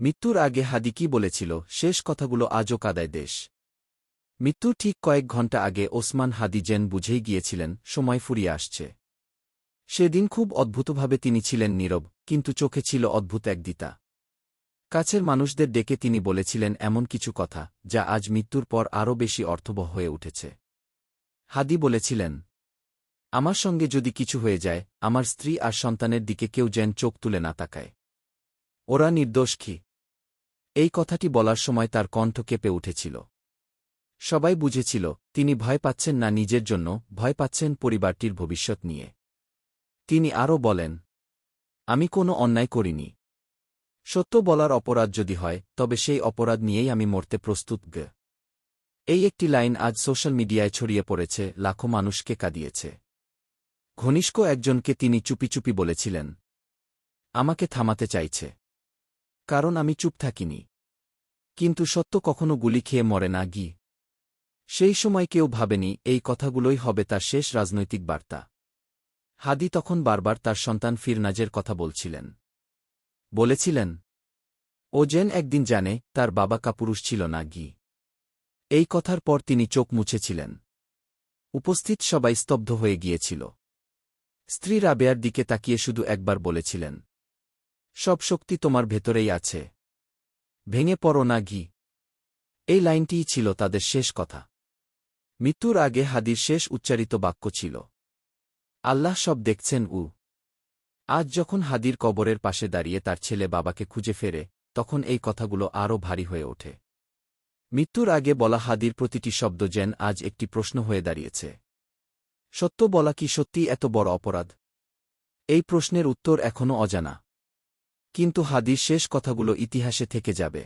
মৃত্যুর আগে হাদি কি বলেছিল? শেষ কথাগুলো আজও কাদায় দেশ। মৃত্যুর ঠিক কয়েক ঘণ্টা আগে ওসমান হাদি জেন বুঝেই গিয়েছিলেন, সময় ফুরিয়ে আসছে। সেদিন খুব অদ্ভুতভাবে তিনি ছিলেন নীরব, কিন্তু চোখে ছিল অদ্ভুত এক দিতা। কাছের মানুষদের ডেকে তিনি বলেছিলেন এমন কিছু কথা, যা আজ মৃত্যুর পর আরও বেশি অর্থবহ হয়ে উঠেছে। হাদি বলেছিলেন, আমার সঙ্গে যদি কিছু হয়ে যায়, আমার স্ত্রী আর সন্তানের দিকে কেউ যেন চোখ তুলে না তাকায়। ওরা নির্দোষ কি? এই কথাটি বলার সময় তার কণ্ঠ কেঁপে উঠেছিল। সবাই বুঝেছিল, তিনি ভয় পাচ্ছেন না নিজের জন্য, ভয় পাচ্ছেন পরিবারটির ভবিষ্যৎ নিয়ে। তিনি আরও বলেন, আমি কোনো অন্যায় করিনি। সত্য বলার অপরাধ যদি হয়, তবে সেই অপরাধ নিয়েই আমি মরতে প্রস্তুত গ। এই একটি লাইন আজ সোশ্যাল মিডিয়ায় ছড়িয়ে পড়েছে, লাখো মানুষকে কাঁদিয়েছে। ঘনিষ্ঠ একজনকে তিনি চুপি চুপি বলেছিলেন, আমাকে থামাতে চাইছে। কারণ আমি চুপ থাকিনি। কিন্তু সত্য কখনো গুলি খেয়ে মরে না, গি। সেই সময় কেউ ভাবেনি এই কথাগুলোই হবে তার শেষ রাজনৈতিক বার্তা। হাদি তখন বারবার তার সন্তান ফিরনাজের কথা বলছিলেন। বলেছিলেন, ও যেন একদিন জানে তার বাবা কাপুরুষ ছিল না, গি। এই কথার পর তিনি চোখ মুছেছিলেন। উপস্থিত সবাই স্তব্ধ হয়ে গিয়েছিল। স্ত্রী রাবেয়ার দিকে তাকিয়ে শুধু একবার বলেছিলেন সব শক্তি তোমার ভেতরেই আছে। ভেঙে পড়ো না ঘি। এই লাইনটিই ছিল তাদের শেষ কথা। মৃত্যুর আগে হাদির শেষ উচ্চারিত বাক্য ছিল। আল্লাহ সব দেখছেন, উ। আজ যখন হাদির কবরের পাশে দাঁড়িয়ে তার ছেলে বাবাকে খুঁজে ফেরে, তখন এই কথাগুলো আরও ভারী হয়ে ওঠে। মৃত্যুর আগে বলা হাদির প্রতিটি শব্দ যেন আজ একটি প্রশ্ন হয়ে দাঁড়িয়েছে। সত্য বলা কি সত্যি এত বড় অপরাধ? এই প্রশ্নের উত্তর এখনও অজানা। কিন্তু হাদিস শেষ কথাগুলো ইতিহাসে থেকে যাবে।